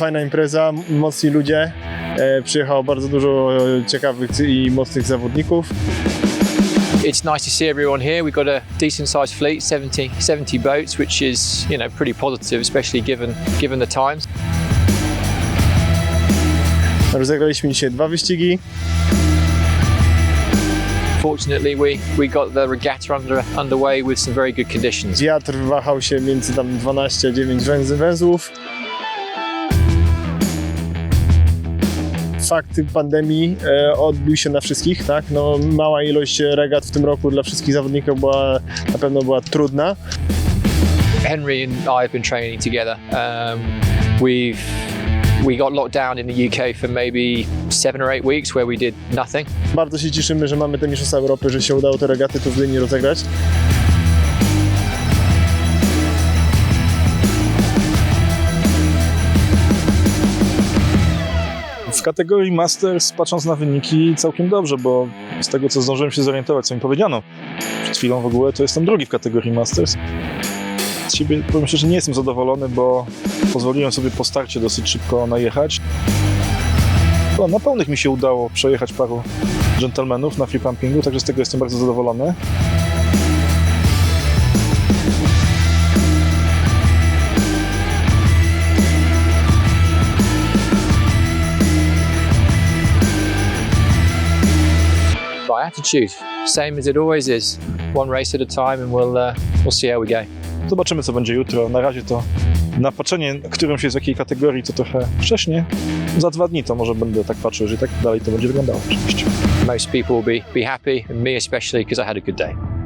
Fajna impreza, mocni ludzie. E, Przyjechało bardzo dużo e, ciekawych i mocnych zawodników. It's nice to see everyone here. We've got a decent sized fleet, 70, 70 boats, which is, you know, pretty positive, especially given given the times. Rozegraliśmy dzisiaj dwa wyścigi. Fortunately, we, we got the regatta under, underway with some very good conditions. Wiatr wahał się między tam 12 a 9 węzy węzłów. Fakt pandemii e, odbił się na wszystkich, tak? No, mała ilość regat w tym roku dla wszystkich zawodników była, na pewno była trudna. Henry and I have been training together. Um, we've we got locked down in the UK for maybe seven or eight weeks where we did nothing. Bardzo się cieszymy, że mamy te Mistrzostwa Europy, że się udało te regaty tu w Gdyni rozegrać. W kategorii Masters, patrząc na wyniki, całkiem dobrze, bo z tego co zdążyłem się zorientować, co mi powiedziano przed chwilą w ogóle, to jestem drugi w kategorii Masters. Z siebie powiem szczerze, nie jestem zadowolony, bo pozwoliłem sobie po starcie dosyć szybko najechać. No, na pełnych mi się udało przejechać paru dżentelmenów na free pumpingu, także z tego jestem bardzo zadowolony. By attitude, same as it always is. One race at a time, and we'll uh, we'll see how we go. Zobaczymy, co będzie jutro. Na razie to napatrzenie, którym się z jakiej kategorii, to trochę wcześnie. Za dwa dni to może będę tak patrzył, że i tak dalej to będzie wyglądało oczywiście. Most people will be be happy, and me especially, because I had a good day.